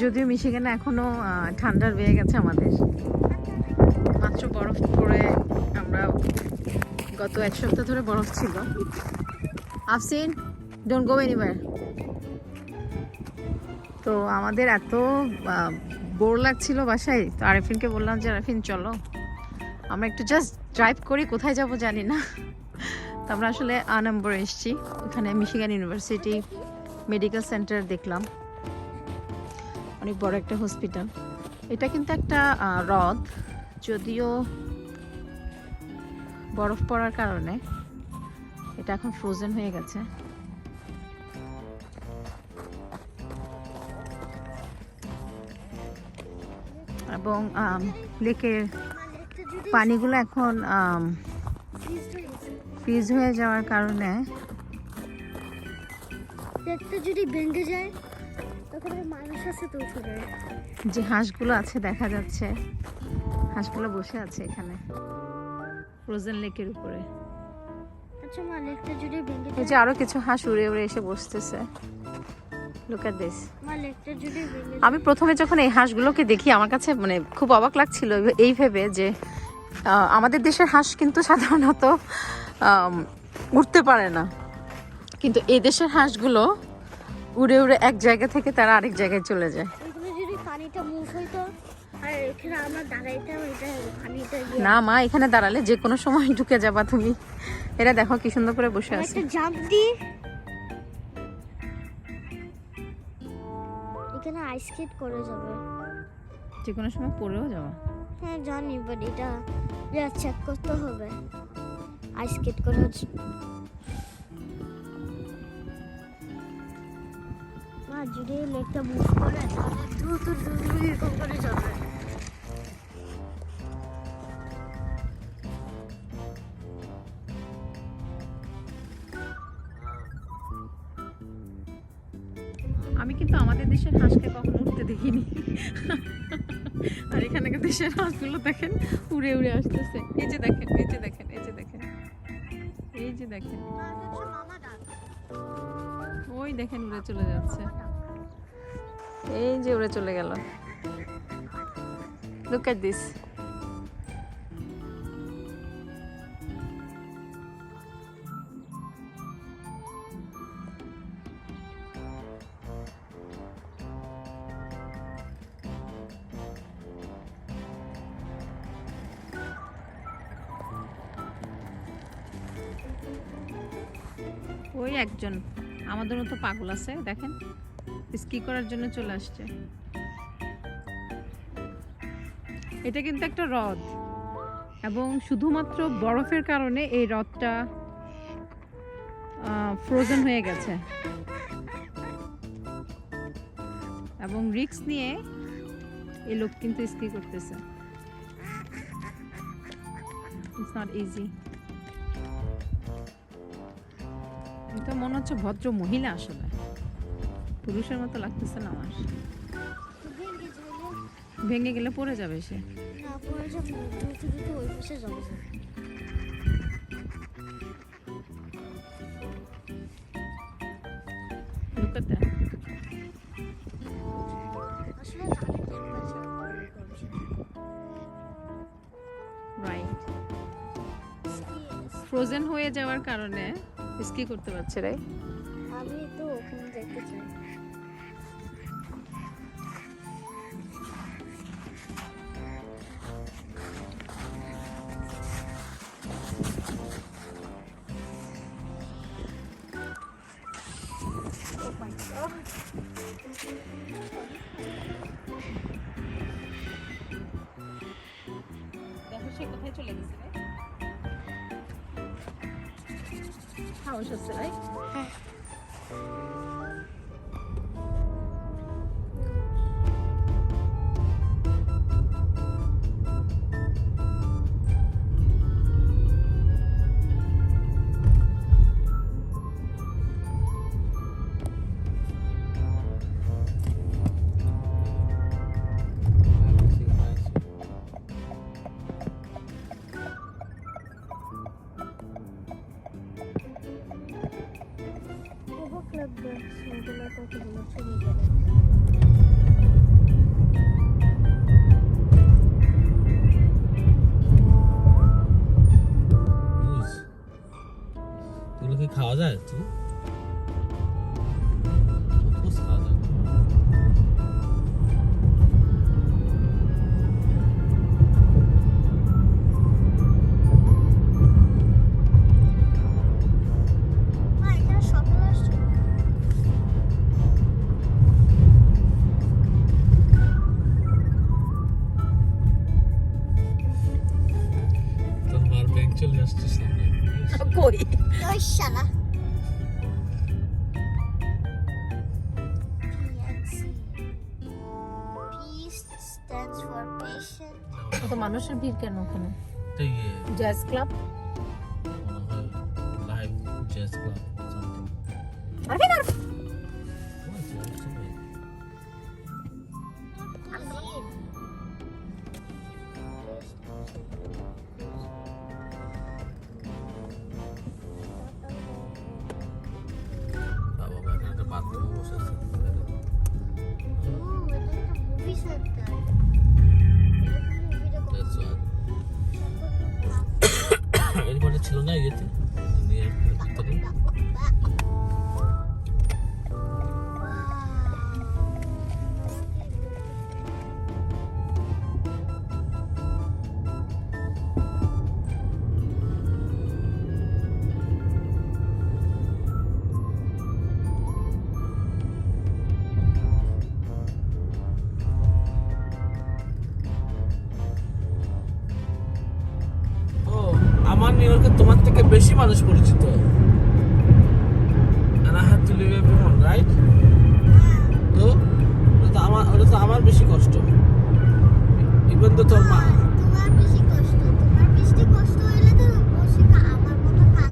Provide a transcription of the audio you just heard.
যদিও মিশিগানে এখনও ঠান্ডার বেয়ে গেছে আমাদের। মাত্র বরফ পড়ে আমরা গত এক সপ্তাহ ধরে বরফ ছিল। আফসিন ডোন্ট গো এনিওয়ার তো আমাদের এত বোর লাগছিল বাসায়, তো আরিফিনকে বললাম যে, আরিফিন, চলো। আমরা একটু জাস্ট ড্রাইভ করি, কোথায় যাব জানি না। তো আমরা আসলে আ নম্বরে এসেছি। ওখানে মিশিগান ইউনিভার্সিটি মেডিকেল সেন্টার দেখলাম। অনেক বড় একটা হসপিটাল এটা কিন্তু একটা হ্রদ। যদিও বরফ পড়ার কারণে এটা এখন ফ্রোজেন হয়ে গেছে। এবং লেকের পানিগুলো এখন ফ্রিজ হয়ে যাওয়ার কারণে যদি ভেঙে যায় যে হাঁসগুলো আছে দেখা যাচ্ছে। হাঁসগুলো বসে আছে এখানে ফ্রোজেন লেকের উপরে। আচ্ছা এই যে আরও কিছু হাঁস উড়ে উড়ে এসে বসতেছে। আমি প্রথমে যখন এই হাঁসগুলোকে দেখি আমার কাছে মানে খুব অবাক লাগছিল এই ভেবে যে আমাদের দেশের হাঁস কিন্তু সাধারণত উঠতে পারে না। কিন্তু এই দেশের হাঁসগুলো উড়ে উড়ে এক জায়গা থেকে তারা আরেক জায়গায় চলে যায়। না মা এখানে দাঁড়ালে যে কোনো সময় ঢুকে যাবা তুমি। এরা দেখো কি সুন্দর করে বসে আছে। জাম্প এখানে আইস স্কেট করে যাবে। যে কোনো সময় পড়েও যাওয়া হ্যাঁ জানি বাট এটা চেক করতে হবে। আইস স্কেট করে যদি লেকটা মুভ করে তাহলে দ্রুত দ্রুত এরকম করে যাবে আমি কিন্তু আমাদের দেশের হাঁসকে কখনো উঠতে দেখিনি। আর এখানকার দেশের হাঁসগুলো দেখেন উড়ে উড়ে আসতেছে। এই যে দেখেন এই যে দেখেন এই যে দেখেন। এই যে দেখেন। ওই দেখেন উড়ে চলে যাচ্ছে। এই যে উড়ে চলে গেল। লুক এট দিস ওই একজন। আমাদের মতো পাগল আছে, দেখেন। স্কি করার জন্য চলে আসছে। এটা কিন্তু একটা হ্রদ। এবং শুধুমাত্র বরফের কারণে এই হ্রদটা ফ্রোজেন হয়ে গেছে। এবং রিক্স নিয়ে এই লোক কিন্তু স্কি করতেছে। ইটস নট ইজি এটা মনে হচ্ছে ভদ্র মহিলা আসলে। পুরুষের মতো লাগতেছে না আমার। ভেঙে গেলে? পড়ে যাবে সে। ফ্রোজেন হয়ে যাওয়ার কারণে স্কি করতে পারছে রে আমি তো ওখানে দেখতে চাই. দেখো সে কোথায় চলে গেছে রে সাহস আছে রাই হ্যাঁ যায় তো ফুসফুস খাওয়া যায় মা এখানে সকাল আসছে তোর মার ব্যাংক চলে আসছে সামনে কই শালা কত মানুষের ভিড় কেন ওখানে? Jazz club live jazz club something আর বাবা এরপরে ছিল না থেকে বেশি মানুষ পরিচিত everyone, right? তো ওটা তো আমার ওটা তো আমার বেশি কষ্ট ইভেন তো তোর মা